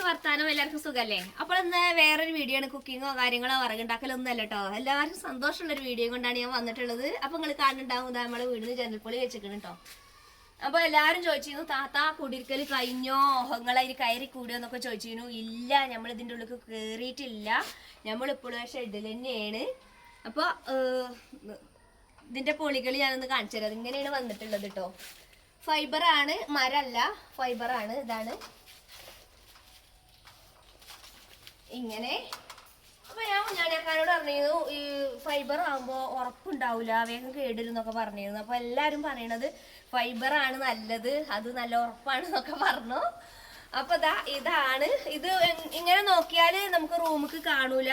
എന്തുകൊണ്ട് വർത്താനം? എല്ലാവർക്കും സുഖല്ലേ? അപ്പോൾ ഇന്ന് വേറൊരു വീഡിയോ ആണ്. കുക്കിങ്ങോ കാര്യങ്ങളോ വറകുണ്ടാക്കലൊന്നും അല്ല കേട്ടോ എല്ലാവർക്കും സന്തോഷമുള്ള ഒരു വീഡിയോ കൊണ്ടാണ് ഞാൻ വന്നിട്ടുള്ളത്. അപ്പൊ നിങ്ങൾ കാണുന്നുണ്ടാവും. നമ്മളെ വീടിന് ജനൽപ്പൊളി വെച്ചിരിക്കണം കേട്ടോ അപ്പൊ എല്ലാരും ചോദിച്ചിരുന്നു താത്ത കുടിരിക്കൽ കഴിഞ്ഞോ? നിങ്ങളതിന് കയറി കൂടിയോ എന്നൊക്കെ ചോദിച്ചിരുന്നു. ഇല്ല നമ്മൾ ഇതിന്റെ ഉള്ളിൽ കേറിയിട്ടില്ല. നമ്മൾ ഇപ്പോഴും ഷെഡിൽ തന്നെയാണ്. അപ്പൊ ഇതിന്റെ പൊളികൾ ഞാനൊന്ന് കാണിച്ചു തരാം ഇങ്ങനെയാണ് വന്നിട്ടുള്ളത് കേട്ടോ ഫൈബർ ആണ് മരല്ല ഫൈബർ ആണ്. ഇതാണ്. ഇങ്ങനെ. അപ്പൊ ഞാൻ കുഞ്ഞാണിയാക്കാനോട് പറഞ്ഞിരുന്നു ഈ ഫൈബർ ആകുമ്പോ ഉറപ്പുണ്ടാവില്ല വേഗം കേടിരും എന്നൊക്കെ പറഞ്ഞിരുന്നു. അപ്പൊ എല്ലാരും പറയണത് ഫൈബർ ആണ് നല്ലത് അത് നല്ല ഉറപ്പാണ് എന്നൊക്കെ പറഞ്ഞു. അപ്പൊ ഇതാ ഇതാണ്. ഇത് ഇങ്ങനെ നോക്കിയാൽ നമുക്ക് റൂമിക്ക് കാണൂല.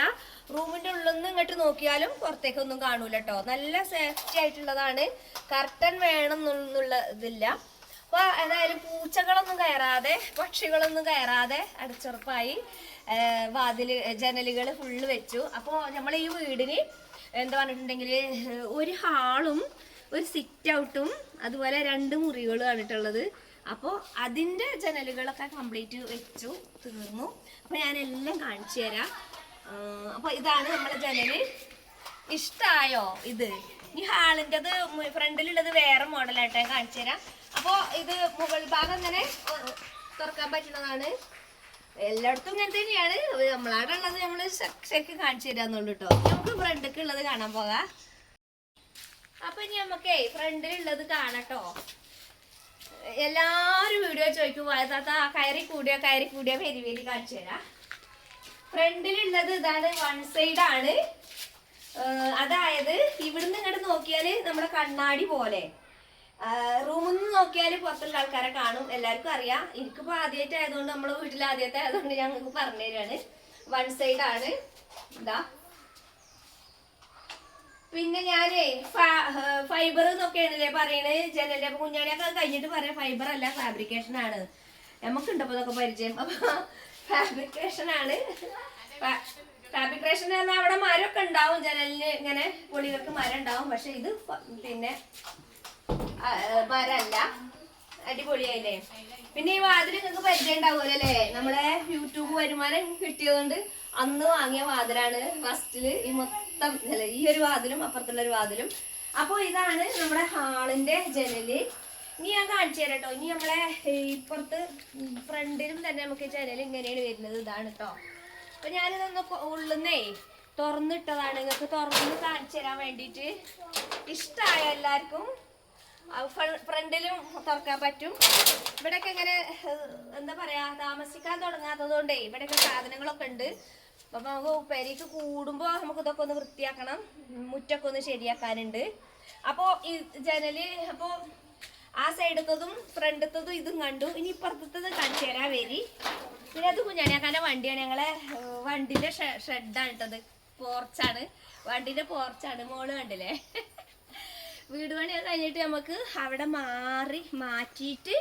റൂമിന്റെ ഉള്ളിൽ നിന്ന് ഇങ്ങോട്ട് നോക്കിയാലും പുറത്തേക്കൊന്നും കാണൂല കേട്ടോ നല്ല സേഫ്റ്റി ആയിട്ടുള്ളതാണ്. കർട്ടൻ വേണം എന്നുള്ള ഇതില്ല. അപ്പൊ ഏതായാലും പൂച്ചകളൊന്നും കയറാതെ പക്ഷികളൊന്നും കയറാതെ അടച്ചുറപ്പായി. വാതിൽ ജനലുകൾ ഫുള്ള് വെച്ചു. അപ്പോൾ നമ്മൾ ഈ വീടിന് എന്താ പറഞ്ഞിട്ടുണ്ടെങ്കിൽ ഒരു ഹാളും ഒരു സിറ്റ് ഔട്ടും അതുപോലെ രണ്ട് മുറികളും ആണിട്ടുള്ളത് അപ്പോൾ അതിന്റെ ജനലുകളൊക്കെ കംപ്ലീറ്റ് വെച്ചു തീർന്നു. അപ്പോൾ ഞാൻ എല്ലാം കാണിച്ചു തരാം. അപ്പോൾ ഇതാണ് നമ്മുടെ ജനൽ. ഇഷ്ടമായോ ഇത്? ഈ ഹാളിന്റെത് ഫ്രണ്ടിലുള്ളത് വേറെ മോഡലായിട്ട് ഞാൻ കാണിച്ചു തരാം. അപ്പോൾ ഇത് മുകൾ ഭാഗം ഇങ്ങനെ തുറക്കാൻ പറ്റുന്നതാണ്. എല്ലായിടത്തും ഇങ്ങനെ തന്നെയാണ്. നമ്മളവിടെ ഉള്ളത് നമ്മൾ ശരിക്കും കാണിച്ചു തരാന്നുള്ളൂ കേട്ടോ നമുക്ക് ഫ്രണ്ടൊക്കെ ഉള്ളത് കാണാൻ പോകാം. അപ്പൊ ഇനി നമുക്കേ ഫ്രണ്ടിലുള്ളത് കാണട്ടോ എല്ലാരും വീഡിയോ ചോദിക്കും കയറി കൂടിയോ കയറി കൂടിയോ വെരി വെരി കാണിച്ചു തരാം. ഫ്രണ്ടിലുള്ളത് ഇതാണ് വൺ സൈഡ് ആണ്. അതായത് ഇവിടുന്ന് ഇങ്ങോട്ട് നോക്കിയാൽ നമ്മുടെ കണ്ണാടി പോലെ. റൂമിൽ നിന്ന് നോക്കിയാൽ പുറത്തുള്ള ആൾക്കാരെ കാണും എല്ലാവർക്കും അറിയാം. എനിക്കിപ്പോ ആദ്യമായിട്ട് ആയതുകൊണ്ട് നമ്മളെ വീട്ടിൽ ആദ്യമായിട്ട് ആയതുകൊണ്ട് ഞാൻ നിങ്ങൾക്ക് പറഞ്ഞു തരാണ്. വൺ സൈഡ് ആണ്. ഇതാ. പിന്നെ ഞാനേ ഫൈബർ എന്നൊക്കെയാണല്ലേ പറയണത് ജനലിന്റെ കുഞ്ഞാണിയൊക്കെ കഴിഞ്ഞിട്ട് പറയാം. ഫൈബർ അല്ല ഫാബ്രിക്കേഷൻ ആണ്. നമുക്കുണ്ടപ്പോ ഇതൊക്കെ പരിചയം. അപ്പൊ ഫാബ്രിക്കേഷൻ ആണ്. ഫാബ്രിക്കേഷൻ പറഞ്ഞാൽ അവിടെ മരമൊക്കെ ഉണ്ടാവും. ജനലിന് ഇങ്ങനെ പൊളികൾക്ക് മരം ഉണ്ടാവും. പക്ഷെ ഇത് പിന്നെ മരല്ല. അടിപൊളിയായില്ലേ? പിന്നെ ഈ വാതിൽ നിങ്ങൾക്ക് പരിചയം അല്ലേ? നമ്മളെ യൂട്യൂബ് വരുമാനം കിട്ടിയതുകൊണ്ട് അന്ന് വാങ്ങിയ വാതിലാണ് ഫസ്റ്റിൽ ഈ മൊത്തം അല്ല ഈ ഒരു വാതിലും അപ്പുറത്തുള്ള ഒരു വാതിലും. അപ്പോൾ ഇതാണ് നമ്മുടെ ഹാളിന്റെ ജനൽ. ഇനി ഞാൻ കാണിച്ചു തരാം കേട്ടോ ഇനി നമ്മളെ ഇപ്പുറത്ത് ഫ്രണ്ടിലും തന്നെ നമുക്ക് ജനൽ ഇങ്ങനെയാണ് വരുന്നത്. ഇതാണ് കേട്ടോ അപ്പൊ ഞാനിതൊന്ന് ഉള്ളുന്നേ തുറന്നിട്ടതാണ്. നിങ്ങൾക്ക് തുറന്ന് കാണിച്ചു തരാൻ വേണ്ടിയിട്ട് ഇഷ്ടമായ എല്ലാവർക്കും ഫ്രണ്ടിലും തുറക്കാൻ പറ്റും. ഇവിടെയൊക്കെ ഇങ്ങനെ എന്താ പറയാ താമസിക്കാൻ തുടങ്ങാത്തത് കൊണ്ടേ ഇവിടെയൊക്കെ സാധനങ്ങളൊക്കെ ഉണ്ട്. അപ്പൊ നമുക്ക് പെരയ്ക്ക് കൂടുമ്പോ നമുക്ക് ഇതൊക്കെ ഒന്ന് വൃത്തിയാക്കണം. മുറ്റൊക്കെ ഒന്ന് ശരിയാക്കാനുണ്ട്. അപ്പോ ഈ ജനൽ അപ്പോ ആ സൈഡത്തതും ഫ്രണ്ടത്തതും ഇതും കണ്ടു. ഇനി ഇപ്പുറത്തത് കാണിച്ചു തരാൻ വരി പിന്നെ അത് കുഞ്ഞാണിയാക്കാന്റെ വണ്ടിയാണ്. ഞങ്ങളെ വണ്ടിന്റെ ഷെഡാണ് ഇട്ടത് പോർച്ചാണ്. വണ്ടിന്റെ പോർച്ചാണ്. മോൾ കണ്ടില്ലേ? വീട് പണിയൊക്കെ കഴിഞ്ഞിട്ട് നമുക്ക് അവിടെ മാറി മാറ്റിയിട്ട്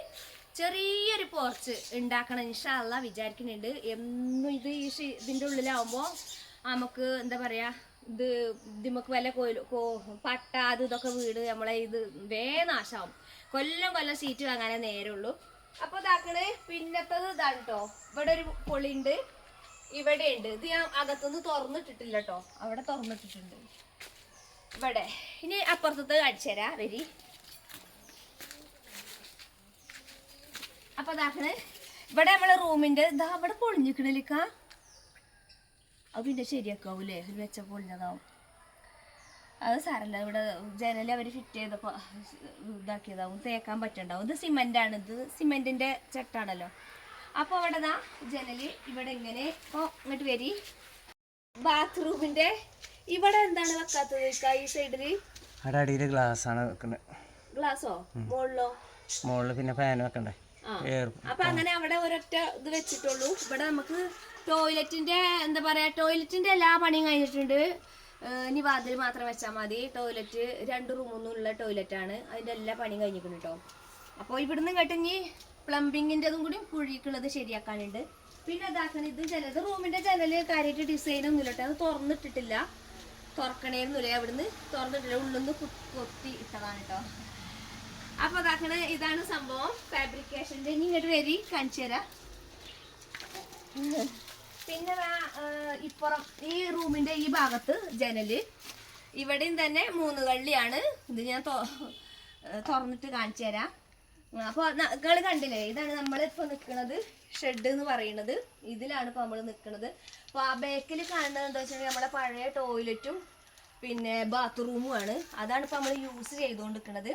ചെറിയൊരു പോർച്ച് ഉണ്ടാക്കണം. ഇൻഷാല്ല വിചാരിക്കുന്നുണ്ട്. എന്നും ഇത് ഈ ഇതിന്റെ ഉള്ളിലാവുമ്പോൾ നമുക്ക് എന്താ പറയുക ഇത് ഇതിമക്ക് വല്ല കോയിൽ കോ പട്ട അത് ഇതൊക്കെ വീട് നമ്മളെ ഇത് വേ നാശാവും. കൊല്ലം കൊല്ലം സീറ്റ് വാങ്ങാനേ നേരമുള്ളൂ അപ്പോൾ ഇതാക്കണ്. പിന്നത്തത് ഇതാണ് കേട്ടോ ഇവിടെ ഒരു പൊളിയുണ്ട്. ഇവിടെ ഉണ്ട് ഇത് ഞാൻ അകത്തുനിന്ന് തുറന്നിട്ടിട്ടില്ല കേട്ടോ അവിടെ തുറന്നിട്ടിട്ടുണ്ട്. ഇവിടെ. ഇനി അപ്പുറത്തത് കാണിച്ചു തരാം വരി അപ്പൊ ഇതാക്കണ് ഇവിടെ നമ്മളെ റൂമിന്റെ ഇതാ ഇവിടെ പൊളിഞ്ഞിക്കണില്ലിക്ക അത് പിന്നെ ശരിയാക്കാവൂലേ? ഒരു വെച്ച പൊളിഞ്ഞതാവും. അത് സാരല്ല ഇവിടെ ജനൽ അവർ ഫിറ്റ് ചെയ്തപ്പോ ഇതാക്കിയതാവും. തേക്കാൻ പറ്റണ്ടാവും. ഇത് സിമെന്റ് ആണ് ഇത് സിമെന്റിന്റെ ചട്ടാണല്ലോ. അപ്പൊ അവിടെ ദാ ജനൽ ഇവിടെ ഇങ്ങനെ ഇപ്പൊ ഇങ്ങോട്ട് വരി. ബാത്റൂമിന്റെ ഇവിടെ എന്താണ് വെക്കാത്തത് ഇക്ക ഈ സൈഡിൽ അവിടെ അടിയിൽ ഗ്ലാസ് ആണ് വെക്കുന്നത് ഗ്ലാസോ മുകളിലോ മുകളിൽ പിന്നെ ഫാൻ വെക്കണ്ടേ? അപ്പൊ അങ്ങനെ അവിടെ ഒരൊറ്റ ഇത് വെച്ചിട്ടുള്ളൂ. ഇവിടെ നമുക്ക് ടോയ്ലറ്റിന്റെ എന്താ പറയാ ടോയ്ലറ്റിന്റെ എല്ലാ പണിയും കഴിഞ്ഞിട്ടുണ്ട്. ഇനി വാതിൽ മാത്രം വെച്ചാൽ മതി. ടോയ്ലറ്റ് രണ്ട് റൂമൊന്നുള്ള ടോയ്ലറ്റ് ആണ്. അതിന്റെ എല്ലാ പണിയും കഴിഞ്ഞിരിക്കുന്നു കേട്ടോ അപ്പോൾ ഇവിടുന്ന് കേട്ട് ഇനി പ്ലംബിങ്ങിന്റെതും കൂടി കുഴിക്കുള്ളത് ശരിയാക്കാനുണ്ട്. പിന്നെ ഇതാക്കണം ഇത് ജനൽ റൂമിന്റെ ജനൽ കാര്യമായിട്ട് ഡിസൈൻ ഒന്നും കേട്ടോ അത് തുറന്നിട്ടിട്ടില്ല. തുറക്കണേന്നില്ല അവിടുന്ന് തുറന്നിട്ടില്ല. ഉള്ളിന്ന് കൊത്തി ഇട്ടതാണ് കേട്ടോ അപ്പൊ അതാക്കണ ഇതാണ് സംഭവം. ഫാബ്രിക്കേഷന്റെ ഇനി ഇങ്ങോട്ട് വരി. കാണിച്ചു തരാം. പിന്നെ ഇപ്പുറം ഈ റൂമിന്റെ ഈ ഭാഗത്ത് ജനൽ. ഇവിടെയും തന്നെ മൂന്ന് കള്ളിയാണ് ഇത് ഞാൻ തുറന്നിട്ട് കാണിച്ചു തരാം. അപ്പോൾ നിങ്ങൾ കണ്ടില്ലേ? ഇതാണ് നമ്മൾ നമ്മളിപ്പോൾ നിൽക്കുന്നത് ഷെഡ് എന്ന് പറയുന്നത്. ഇതിലാണ് ഇപ്പോൾ നമ്മൾ നിൽക്കുന്നത് അപ്പോൾ ആ ബേക്കിൽ കാണുന്നത് എന്താ വെച്ചിട്ടുണ്ടെങ്കിൽ നമ്മുടെ പഴയ ടോയ്ലറ്റും പിന്നെ ബാത്റൂമുമാണ് അതാണ് ഇപ്പോൾ നമ്മൾ യൂസ് ചെയ്തുകൊണ്ടിരിക്കുന്നത്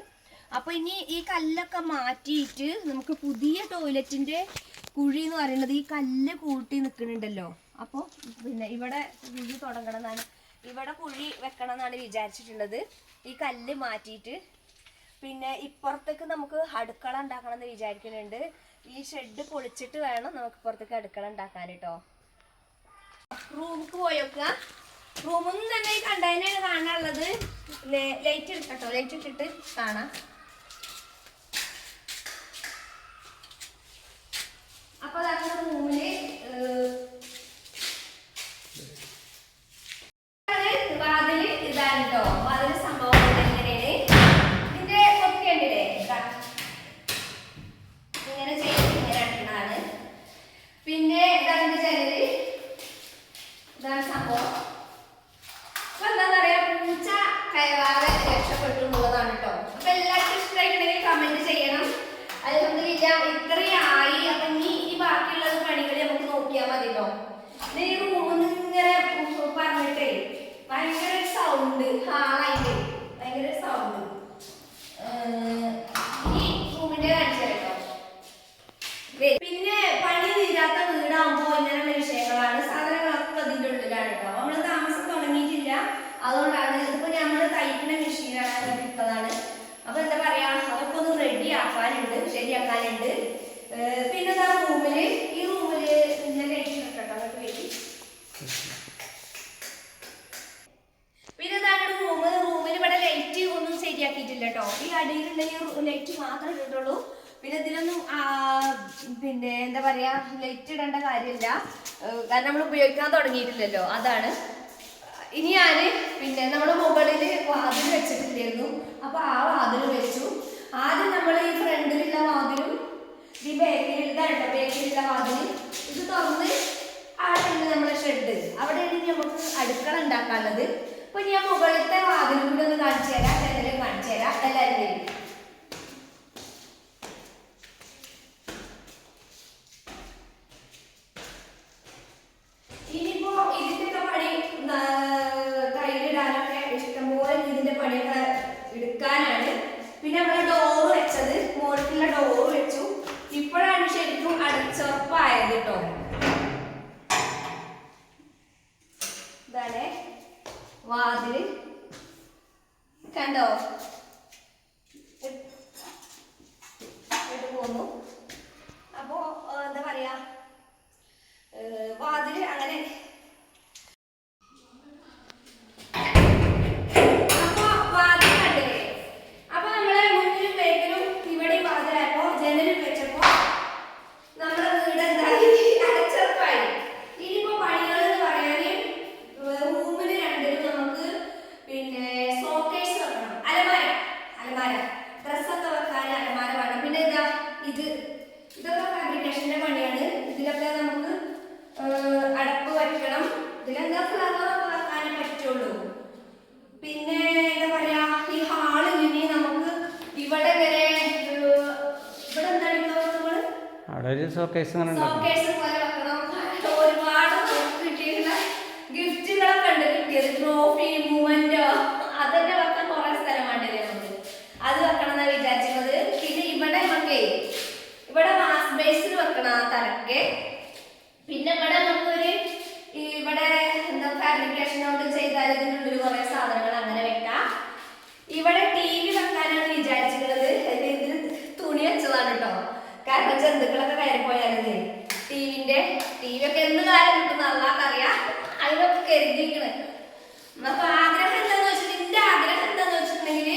അപ്പോൾ ഇനി ഈ കല്ലൊക്കെ മാറ്റിയിട്ട് നമുക്ക് പുതിയ ടോയ്ലറ്റിന്റെ കുഴി എന്ന് പറയുന്നത് ഈ കല്ല് കൂട്ടി നിൽക്കുന്നുണ്ടല്ലോ അപ്പോൾ പിന്നെ ഇവിടെ കുഴി തുടങ്ങണം എന്നാണ്. ഇവിടെ കുഴി വെക്കണം എന്നാണ് വിചാരിച്ചിട്ടുള്ളത്. ഈ കല്ല് മാറ്റിയിട്ട് പിന്നെ ഇപ്പുറത്തേക്ക് നമുക്ക് അടുക്കള ഉണ്ടാക്കണം എന്ന് വിചാരിക്കുന്നുണ്ട്. ഈ ഷെഡ് പൊളിച്ചിട്ട് വേണം നമുക്ക് ഇപ്പുറത്തേക്ക് അടുക്കള ഉണ്ടാക്കാൻ കേട്ടോ റൂമിക്ക് പോയൊക്ക റൂമൊന്നും തന്നെ കണ്ടതിനാണ് കാണാനുള്ളത്. ലൈറ്റ് എടുക്കട്ടോ. ലൈറ്റ് ഇട്ടിട്ട് കാണാം അപ്പൊ അതാണ് റൂമിൽ വാതിൽ ഇതാണ് കേട്ടോ വാതിൽ സംഭവം എങ്ങനെയാണ് ഇതിന്റെ കൊത്തി കണ്ടില്ലേ ഇതാ. ഇങ്ങനെ ചെയ്ത് ഇങ്ങനെ അടിക്കണതാണ് പിന്നെ ഇതാണ് ഇതിന്റെ ജനൽ ഇതാണ് സംഭവം അപ്പൊ എന്താ പറയാ പൂച്ച കയറാതെ രക്ഷപ്പെട്ടു എന്നുള്ളതാണ് കേട്ടോ അപ്പൊ എല്ലാവർക്കും ഇഷ്ടമായിട്ടുണ്ടെങ്കിൽ കമന്റ് ചെയ്യണം അലഹമില്ല ഇത്രയായി അപ്പൊ ഇനി ഈ ബാക്കിയുള്ള പണികൾ നമുക്ക് കേട്ടോ ഈ റൂമിൽ ഇങ്ങനെ പറഞ്ഞിട്ടേ ഭയങ്കര സൗണ്ട് ഹാളായിട്ട് ഭയങ്കര സൗണ്ട് ഈ റൂമിന്റെ കാണിച്ചു കേട്ടോ പിന്നെ പണി തീരാത്ത വീടാകുമ്പോ ഇങ്ങനെയുള്ള വിഷയങ്ങളാണ്. സാധനങ്ങളൊക്കെ അതിന്റെ ഉള്ളിലാണ് കേട്ടോ നമ്മൾ താമസം തുടങ്ങിയിട്ടില്ല. അതുകൊണ്ടാണ് ഇതിപ്പോ നമ്മൾ തയ്ക്കുന്ന മെഷീനാണ് ഇട്ടതാണ്. അപ്പൊ എന്താ പറയാ അതൊക്കെ ഒന്ന് റെഡി ആക്കാനുണ്ട് ശരിയാക്കാനുണ്ട് ഏർ പിന്നെ എന്താ റൂമിൽ ഈ റൂമിൽ പിന്നെ ലൈറ്റ് കേട്ടോ അങ്ങോട്ട് വേണ്ടി പിന്നെ എന്താണ് റൂമ് റൂമിൽ ഇവിടെ ലൈറ്റ് ഒന്നും ശരിയാക്കിയിട്ടില്ല കേട്ടോ ഈ അടിയിലുള്ള ഈ ലൈറ്റ് മാത്രമേ ഇട്ടിട്ടുള്ളൂ പിന്നെ ഇതിലൊന്നും ആ, പിന്നെ എന്താ പറയാ ലൈറ്റ് ഇടേണ്ട കാര്യമില്ല. കാരണം നമ്മൾ ഉപയോഗിക്കാൻ തുടങ്ങിയിട്ടില്ലല്ലോ. അതാണ്. ഇനി ഞാൻ പിന്നെ നമ്മൾ മുകളിൽ വാതിൽ വെച്ചിട്ടില്ലായിരുന്നു. അപ്പൊ ആ വാതിൽ വെച്ചു. ആദ്യം നമ്മൾ ഈ ഫ്രണ്ടിലുള്ള വാതിലും ഈ ബേക്കിലുള്ള ബേക്കറിയിലുള്ള വാതിൽ ഇത് തുറന്ന് അവിടെയാണ് നമ്മുടെ ഷെഡ് അവിടെ ഇനി നമുക്ക് അടുക്കള ഉണ്ടാക്കാനുള്ളത്. അപ്പൊ ഞാൻ മുകളിലത്തെ വാതിലും കൂടി ഒന്ന് കാണിച്ചു തരാം. ജനലും കാണിച്ചു തരാം. എല്ലാവരും വരും ഇനിയിപ്പോ ഇതിന്റെ പണി കയ്യിലിടാനൊക്കെ ഇഷ്ടംപോലെ ഇതിന്റെ പണിയൊക്കെ എടുക്കാനാണ് പിന്നെ നമ്മൾ ഡോറ് വെച്ചത് മുകളിലുള്ള ഡോറ് വെച്ചു ഇപ്പോഴാണ് ശരിക്കും അടച്ചുറപ്പായത് കേട്ടോ ഇതാണ് വാതിൽ കണ്ടോ ഇട്ട് പോന്നു അപ്പോ ഏർ, എന്താ പറയാ ഏർ, വാതിൽ അങ്ങനെ അപ്പൊ വാതിൽ കണ്ടില്ലേ? അപ്പൊ നമ്മളെ മുന്നിലും ബാക്കിലും ഇവിടെയും വാതിലായപ്പോ ജനലും വെച്ചപ്പോ നമ്മുടെ വീട് എന്തായി അടച്ചുറപ്പായി ഇനിയിപ്പോ പണികൾ എന്ന് പറയാന് റൂമിൽ രണ്ടിലും നമുക്ക് പിന്നെ സോക്കേഴ്സ് വെക്കണം അലമാര അലമാര ഡ്രസ്സൊക്കെ വെക്കാൻ അലമാര വേണം പിന്നെ ഇതാ ഇത് ഇതൊക്കെ ഫാബ്രിക്കേഷന്റെ പണിയാണ് ഇതിലൊക്കെ നമുക്ക് ഏർ, അടപ്പ് വെക്കണം ഇതിലെന്താ ഫ്ലവറൊക്കെ വെക്കാനേ പറ്റുള്ളൂ പിന്നെ എന്താ പറയാ ഈ ഹാളിൽ ഇനി നമുക്ക് ഇവിടെ വരെ ഏർ, ഇവിടെ എന്താണ് ഇപ്പൊ നമ്മൾ അവിടെ ഷോക്കേസ് അങ്ങനെ ഉണ്ടാക്കും സോക്കേഴ്സ് പോലെ വെക്കണം ഒരുപാട് നമുക്ക് കിട്ടിയിട്ടുള്ള ഗിഫ്റ്റുകളൊക്കെ ഉണ്ട് കിട്ടിയത് ട്രോഫി മൂവന്റോ അതൊക്കെ വെക്കാൻ കുറെ സ്ഥലം വേണ്ടില്ലേ നമുക്ക് അത് വെക്കണം എന്നാ വിചാരിച്ചിരുന്നത് പിന്നെ ഇവിടെ നമുക്കേ ഇവിടെ മാസ് ബേസിൽ വെക്കണം ആ തലക്കെ പിന്നെ ഇവിടെ നമുക്കൊരു ഈ ഇവിടെ എന്താ ഫാബ്രിക്കേഷൻ കൊണ്ട് ചെയ്താൽ ഇതിനുള്ളിൽ കുറെ സാധനങ്ങൾ അങ്ങനെ വെക്കാം ഇവിടെ ടി വി വെക്കാനാണ് വിചാരിച്ചിട്ടുള്ളത് അതിന് ഇതിൽ തുണി വെച്ചതാണ് കേട്ടോ കാരണം ജന്തുക്കളൊക്കെ കയറിപ്പോയാലേ ടിവിന്റെ ടി വി ഒക്കെ എന്ത് കാലം കിട്ടുന്ന അള്ളാഹ്ക്കറിയാം അതിനൊക്കെ കരുതിയിരിക്കണ് അപ്പൊ ആഗ്രഹം എന്താന്ന് വെച്ചിട്ട് എന്റെ ആഗ്രഹം എന്താന്ന് വെച്ചിട്ടുണ്ടെങ്കിൽ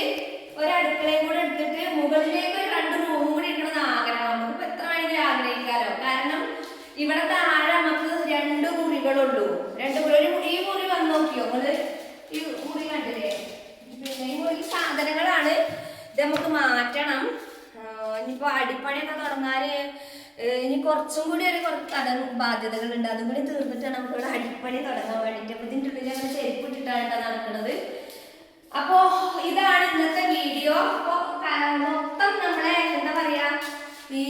ഒരു അടുക്കളയും കൂടെ എടുത്തിട്ട് മുകളിലേക്ക് ഒരു രണ്ട് റൂമും കൂടി ഇടണമെന്ന് ആഗ്രഹം നമുക്ക് എത്ര വേണമെങ്കിലും ആഗ്രഹിക്കാലോ കാരണം ഇവിടെ താഴെ നമുക്ക് രണ്ട് മുറികളുള്ളൂ രണ്ട് മുറി ഒരു മുറി- ഈ മുറി വന്ന് നോക്കിയോ നിങ്ങൾ ഈ മുറി കണ്ടില്ലേ പിന്നെ ഈ മുറി തുടങ്ങാന് ഏഹ് ഇനി കുറച്ചും കൂടി ഒരു കടം ബാധ്യതകളുണ്ട്. അതും കൂടി തീർന്നിട്ടാണ് നമുക്ക് ഇവിടെ അടിപ്പണി തുടങ്ങാൻ വേണ്ടിയിട്ട്. അപ്പൊ ഇതിന്റെ ഉള്ളിൽ അങ്ങനെ ചെരുപ്പ് ഇട്ടിട്ടാണ് നടക്കുന്നത് അപ്പോ ഇതാണ് ഇന്നത്തെ വീഡിയോ. അപ്പോ മൊത്തം നമ്മളെ എന്താ പറയാ ഈ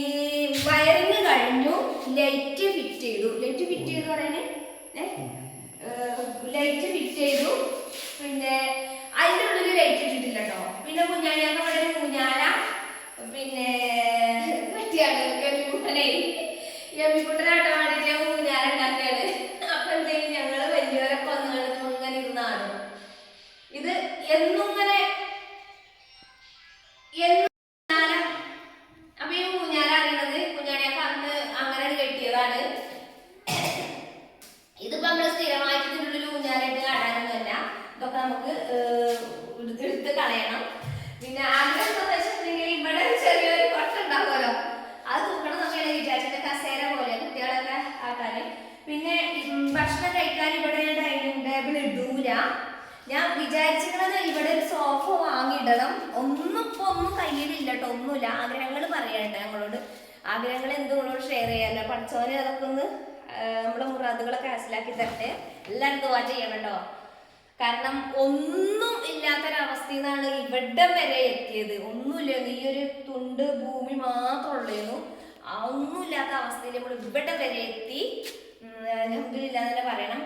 വയറിങ് കഴിഞ്ഞു. ലൈറ്റ് ഫിറ്റ് ചെയ്തു. ലൈറ്റ് ഫിറ്റ് ചെയ്തു പറയുന്നത് ലൈറ്റ് ഫിറ്റ് ചെയ്തു. പിന്നെ അതിന്റെ ഉള്ളിൽ ലൈറ്റ് ഇട്ടിട്ടില്ല കേട്ടോ. പിന്നെ കുഞ്ഞാണിയൊക്കെ ഇവിടെ ഒരു കുഞ്ഞാല പിന്നെ ഗമിക്കുട്ടനെ ഇടൂല ഞാൻ വിചാരിച്ചിരുന്നത് ഇവിടെ ഒരു സോഫ വാങ്ങിയിടണം. ഒന്നും ഇപ്പൊ ഒന്നും കയ്യിലില്ല കേട്ടോ ഒന്നുമില്ല. ആഗ്രഹങ്ങൾ പറയണ്ട ഞങ്ങളോട്. ആഗ്രഹങ്ങൾ എന്തുകൊണ്ടോട് ഷെയർ ചെയ്യാല്ല പഠിച്ചവനെ അതൊക്കെ ഒന്ന് നമ്മുടെ മുറാദുകളൊക്കെ മനസ്സിലാക്കി തരട്ടെ. എല്ലാവരും ദുവാ ചെയ്യണം കേട്ടോ. കാരണം ഒന്നും ഇല്ലാത്തൊരവസ്ഥയിൽ നിന്നാണ് ഇവിടം വരെ എത്തിയത്. ഒന്നുമില്ലായിരുന്നു ഈ ഒരു തുണ്ട് ഭൂമി മാത്രമുള്ളായിരുന്നു ആ ഒന്നുമില്ലാത്ത അവസ്ഥയിൽ നമ്മൾ ഇവിടെ വരെ എത്തി. ഇല്ലാന്ന് തന്നെ പറയണം.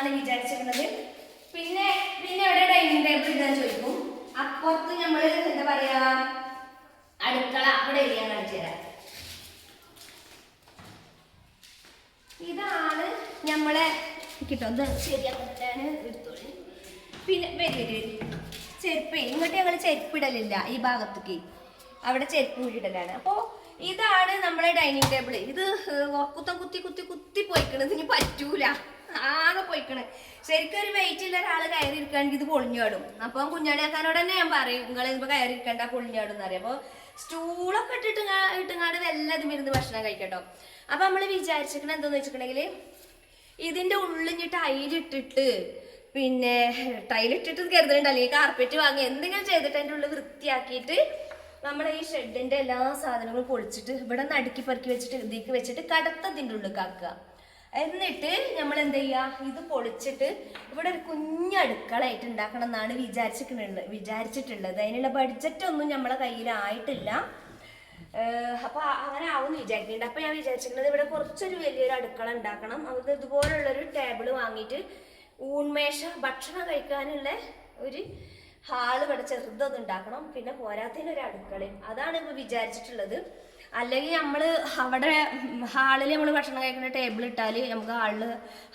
ഇടണമെന്നാണ് വിചാരിച്ചിരുന്നത് പിന്നെ പിന്നെ എവിടെ ഡൈനിങ് ടേബിൾ ഇടാൻ ചോദിക്കും. അപ്പുറത്ത് നമ്മൾ എന്താ പറയാ അടുക്കള അവിടെ ഇരിക്കാൻ കാണിച്ചു തരാം. ഇതാണ് നമ്മളെ കിട്ടോ പിന്നെ വരി ചെരുപ്പ് ഇങ്ങോട്ട് ഞങ്ങൾ ചെരുപ്പിടലില്ല ഈ ഭാഗത്തേക്ക്. അവിടെ ചെരുപ്പ് വീടിടലാണ് അപ്പോ ഇതാണ് നമ്മളെ ഡൈനിങ് ടേബിൾ ഇത് കുത്തം കുത്തി കുത്തി കുത്തി പോയിക്കണത് ഇനി പറ്റൂല. പോയിക്കണ്. ശരിക്കും ഒരു വെയിറ്റ് ഉള്ള ഒരാൾ കയറി ഇരിക്കുകയാണെങ്കിൽ ഇത് പൊളിഞ്ഞാടും. അപ്പം കുഞ്ഞാടിയാക്കാനോട് തന്നെ ഞാൻ പറയും നിങ്ങൾ ഇപ്പൊ കയറി ഇരിക്കണ്ട പൊളിഞ്ഞാടും എന്ന് പറയും അപ്പോൾ സ്റ്റൂളൊക്കെ ഇട്ടിട്ട് ഇട്ടുങ്ങാട് വല്ലതും ഇരുന്ന് ഭക്ഷണം കഴിക്കട്ടോ. അപ്പൊ നമ്മൾ വിചാരിച്ചിരിക്കണ എന്താന്ന് വെച്ചിട്ടുണ്ടെങ്കിൽ ഇതിന്റെ ഉള്ളിഞ്ഞിട്ട് അയിലിട്ടിട്ട് പിന്നെ ടൈലിട്ടിട്ട് കരുതലുണ്ട് അല്ലെങ്കിൽ കാർപ്പറ്റ് വാങ്ങി എന്തെങ്കിലും ചെയ്തിട്ട് അതിന്റെ ഉള്ളിൽ വൃത്തിയാക്കിയിട്ട് നമ്മൾ ഈ ഷെഡിന്റെ എല്ലാ സാധനങ്ങളും പൊളിച്ചിട്ട് ഇവിടെ നടുക്കി പെറുക്കി വെച്ചിട്ട് ഇതിക്ക് വെച്ചിട്ട് കടത്തതിന്റെ ഉള്ളിൽ കാക്കുക എന്നിട്ട് നമ്മൾ എന്ത് ചെയ്യുക ഇത് പൊളിച്ചിട്ട് ഇവിടെ ഒരു കുഞ്ഞ് അടുക്കളയായിട്ട് ഉണ്ടാക്കണം എന്നാണ് വിചാരിച്ചിട്ടുള്ളത്. വിചാരിച്ചിട്ടുള്ളത് അതിനുള്ള ബഡ്ജറ്റ് ഒന്നും നമ്മളെ കയ്യിലായിട്ടില്ല. ആയിട്ടില്ല അപ്പൊ അങ്ങനെ ആവും വിചാരിക്കുന്നുണ്ട്. അപ്പൊ ഞാൻ വിചാരിച്ചിരിക്കുന്നത് ഇവിടെ കുറച്ചൊരു വലിയൊരു അടുക്കള ഉണ്ടാക്കണം. അത് ഇതുപോലുള്ളൊരു ടേബിൾ വാങ്ങിയിട്ട് ഊൺമേഷ ഭക്ഷണം കഴിക്കാനുള്ള ഒരു ഹാൾ ഇവിടെ ചെറുതൊന്നും ഉണ്ടാക്കണം. പിന്നെ പോരാത്തതിന് ഒരു അടുക്കളയും. അതാണ് ഇപ്പൊ വിചാരിച്ചിട്ടുള്ളത്. അല്ലെങ്കിൽ നമ്മൾ അവിടെ ഹാളിൽ നമ്മൾ ഭക്ഷണം കഴിക്കുന്ന ടേബിൾ ഇട്ടാൽ നമുക്ക് ഹാളിൽ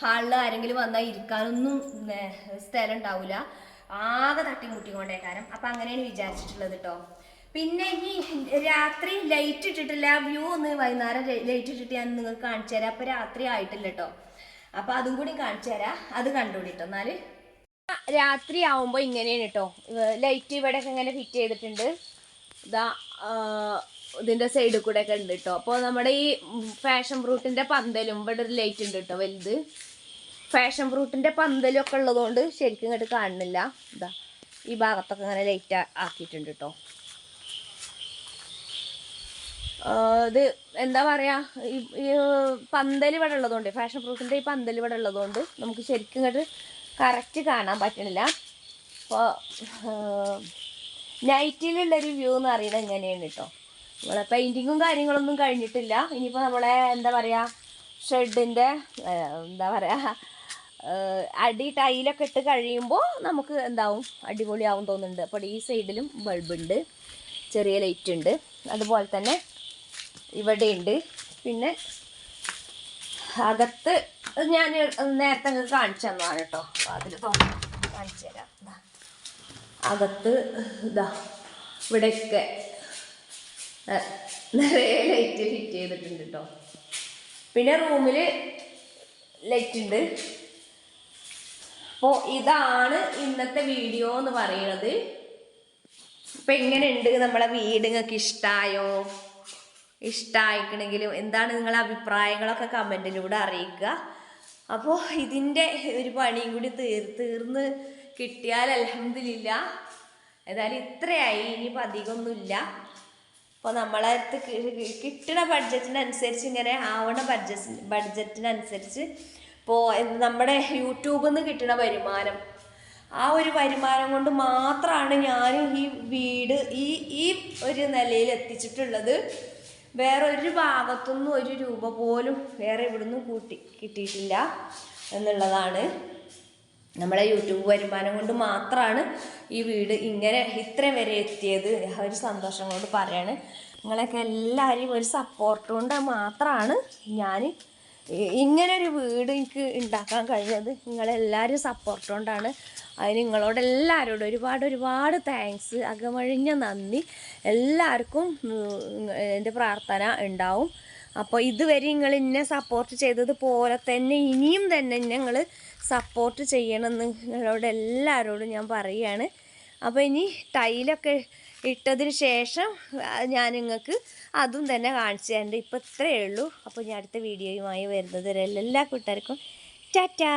ഹാളിൽ ആരെങ്കിലും വന്നാൽ ഇരിക്കാനൊന്നും സ്ഥലം ഉണ്ടാവില്ല ആകെ തട്ടി തട്ടിമുട്ടിക്കൊണ്ടേക്കാരം അപ്പം അങ്ങനെയാണ് വിചാരിച്ചിട്ടുള്ളത് കേട്ടോ പിന്നെ ഈ രാത്രി ലൈറ്റ് ഇട്ടിട്ടില്ല വ്യൂ ഒന്ന് വൈകുന്നേരം ലൈറ്റ് ഇട്ടിട്ട് ഞാൻ നിങ്ങൾക്ക് കാണിച്ചു തരാം. അപ്പം രാത്രി ആയിട്ടില്ല കേട്ടോ അപ്പം അതും കൂടി കാണിച്ചു തരാം. അത് കണ്ടുപിടിട്ടോ എന്നാൽ രാത്രി ആവുമ്പോൾ ഇങ്ങനെയാണ് കേട്ടോ ലൈറ്റ് ഇവിടെ ഒക്കെ ഇങ്ങനെ ഫിറ്റ് ചെയ്തിട്ടുണ്ട്. ഇതാ ഇതിന്റെ സൈഡിൽ കൂടെ ഒക്കെ ഉണ്ട് കേട്ടോ അപ്പോൾ നമ്മുടെ ഈ ഫാഷൻ ഫ്രൂട്ടിന്റെ പന്തലും ഇവിടെ ഒരു ലൈറ്റ് ഉണ്ട് കേട്ടോ വലുത്. ഫാഷൻ ഫ്രൂട്ടിന്റെ പന്തലും ഒക്കെ ഉള്ളതുകൊണ്ട് ശരിക്കും ഇങ്ങോട്ട് കാണുന്നില്ല. ഇതാ ഈ ഭാഗത്തൊക്കെ ഇങ്ങനെ ലൈറ്റ് ആക്കിയിട്ടുണ്ട് കേട്ടോ ഇത് എന്താ പറയാ ഈ പന്തൽ ഇവിടെ ഉള്ളതുകൊണ്ട് ഫാഷൻ ഫ്രൂട്ടിന്റെ ഈ പന്തൽ ഇവിടെ ഉള്ളതുകൊണ്ട് നമുക്ക് ശരിക്കും ഇങ്ങോട്ട് കറക്റ്റ് കാണാൻ പറ്റണില്ല. അപ്പോൾ നൈറ്റിലുള്ളൊരു വ്യൂ എന്ന് അറിയണത് എങ്ങനെയാണ് കേട്ടോ നമ്മളെ പെയിന്റിങ്ങും കാര്യങ്ങളൊന്നും കഴിഞ്ഞിട്ടില്ല. ഇനിയിപ്പോൾ നമ്മളെ എന്താ പറയുക ഷെഡിന്റെ എന്താ പറയുക അടി ടൈലൊക്കെ ഇട്ട് കഴിയുമ്പോൾ നമുക്ക് എന്താവും? അടിപൊളിയാവും തോന്നുന്നുണ്ട്. അപ്പോൾ ഈ സൈഡിലും ബൾബുണ്ട് ചെറിയ ലൈറ്റ് ഉണ്ട്. അതുപോലെ തന്നെ ഇവിടെയുണ്ട് പിന്നെ അകത്ത് ഞാൻ നേരത്തെ കാണിച്ചു തന്നതാണ് കേട്ടോ. അതിൽ തുറന്ന് കാണിച്ചു തരാം. അകത്ത് ഇതാ ഇവിടെയൊക്കെ നിറയെ ലൈറ്റ് ഫിറ്റ് ചെയ്തിട്ടുണ്ട് കേട്ടോ പിന്നെ റൂമിൽ ലൈറ്റ് ഉണ്ട്. അപ്പോൾ ഇതാണ് ഇന്നത്തെ വീഡിയോ എന്ന് പറയുന്നത് ഇപ്പം എങ്ങനെയുണ്ട് നമ്മളെ വീട്? നിങ്ങൾക്ക് ഇഷ്ടമായോ ഇഷ്ടമായിക്കണമെങ്കിലും എന്താണ് നിങ്ങളെ അഭിപ്രായങ്ങളൊക്കെ കമന്റിലൂടെ അറിയിക്കുക. അപ്പോൾ ഇതിന്റെ ഒരു പണിയും കൂടി തീർ തീർന്ന് കിട്ടിയാൽ അലഹമില്ല ഏതായാലും ഇത്രയായി. ഇനിയിപ്പോൾ അധികമൊന്നുമില്ല. അപ്പോൾ നമ്മളെ അടുത്ത് കിട്ടുന്ന ബഡ്ജറ്റിനനുസരിച്ച് ഇങ്ങനെ ആവണ ബഡ്ജറ്റ് ബഡ്ജറ്റിനനുസരിച്ച് ഇപ്പോൾ നമ്മുടെ യൂട്യൂബിൽ നിന്ന് കിട്ടുന്ന വരുമാനം. ആ ഒരു വരുമാനം കൊണ്ട് മാത്രമാണ് ഞാൻ ഈ വീട് ഈ ഈ ഒരു നിലയിൽ എത്തിച്ചിട്ടുള്ളത്. വേറെ ഒരു ഭാഗത്തുനിന്നും ഒരു രൂപ പോലും വേറെ ഇവിടുന്ന് കൂട്ടി കിട്ടിയിട്ടില്ല എന്നുള്ളതാണ്. നമ്മളെ യൂട്യൂബ് വരുമാനം കൊണ്ട് മാത്രമാണ് ഈ വീട് ഇങ്ങനെ ഇത്രയും വരെ എത്തിയത്. ഒരു സന്തോഷം കൊണ്ട് പറയാണ്. നിങ്ങളൊക്കെ എല്ലാവരെയും ഒരു സപ്പോർട്ട് കൊണ്ട് മാത്രമാണ് ഞാൻ ഇങ്ങനൊരു വീട് എനിക്ക് ഉണ്ടാക്കാൻ കഴിഞ്ഞത്. നിങ്ങളെല്ലാവരും സപ്പോർട്ട് കൊണ്ടാണ്. അതിന് നിങ്ങളോട് എല്ലാവരോടും ഒരുപാട് ഒരുപാട് താങ്ക്സ് അകമഴിഞ്ഞ നന്ദി. എല്ലാവർക്കും എന്റെ പ്രാർത്ഥന ഉണ്ടാവും അപ്പോൾ ഇതുവരെ നിങ്ങൾ എന്നെ സപ്പോർട്ട് ചെയ്തതുപോലെ തന്നെ ഇനിയും തന്നെ ഞങ്ങൾ സപ്പോർട്ട് ചെയ്യണമെന്ന് നിങ്ങളോട് എല്ലാവരോടും ഞാൻ പറയുകയാണ്. അപ്പോൾ ഇനി ടൈലൊക്കെ ഇട്ടതിന് ശേഷം ഞാൻ നിങ്ങൾക്ക് അതും തന്നെ കാണിച്ചു തരേണ്ട. ഇപ്പോൾ ഇത്രയേ ഉള്ളൂ. അപ്പോൾ ഞാൻ അടുത്ത വീഡിയോയുമായി വരുന്നത് വരെ എല്ലാ കൂട്ടുകാർക്കും ടാറ്റാ!